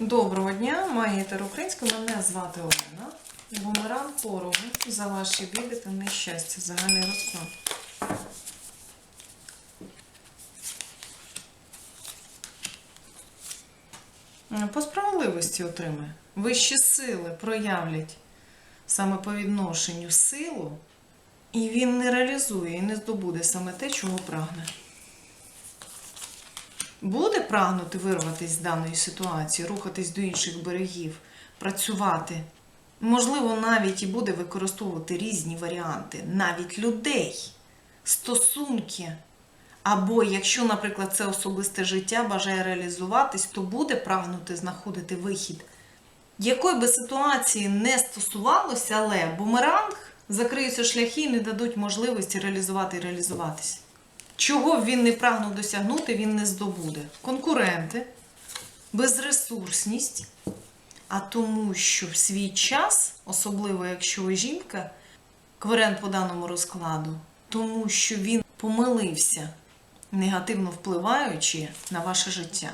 Доброго дня, магітер українська. Мене звати Олена. Бумеран порогу за ваші біди та нещастя. Загальний розклад. По справедливості отримає. Вищі сили проявлять саме по відношенню силу, і він не реалізує і не здобуде саме те, чого прагне. Буде прагнути вирватися з даної ситуації, рухатись до інших берегів, працювати. Можливо, навіть і буде використовувати різні варіанти, навіть людей, стосунки. Або якщо, наприклад, це особисте життя бажає реалізуватись, то буде прагнути знаходити вихід. Якої би ситуації не стосувалося, але бумеранг закриються шляхи і не дадуть можливості реалізувати і реалізуватись. Чого б він не прагнув досягнути, він не здобуде. Конкуренти, безресурсність, а тому, що в свій час, особливо якщо ви жінка, кверент по даному розкладу, тому що він помилився, негативно впливаючи на ваше життя.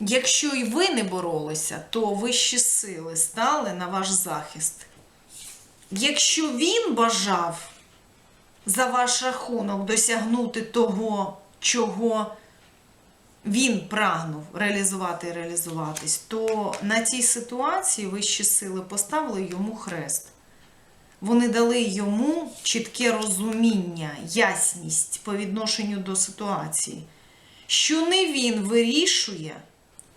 Якщо і ви не боролися, то вищі сили стали на ваш захист. Якщо він бажав за ваш рахунок досягнути того, чого він прагнув реалізувати і реалізуватись, то на цій ситуації вищі сили поставили йому хрест. Вони дали йому чітке розуміння, ясність по відношенню до ситуації, що не він вирішує,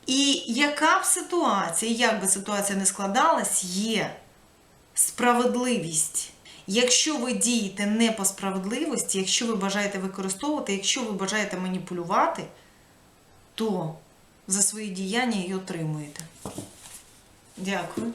і яка б ситуація, як би ситуація не складалась, є справедливість. Якщо ви дієте не по справедливості, якщо ви бажаєте використовувати, якщо ви бажаєте маніпулювати, то за свої діяння і отримуєте. Дякую.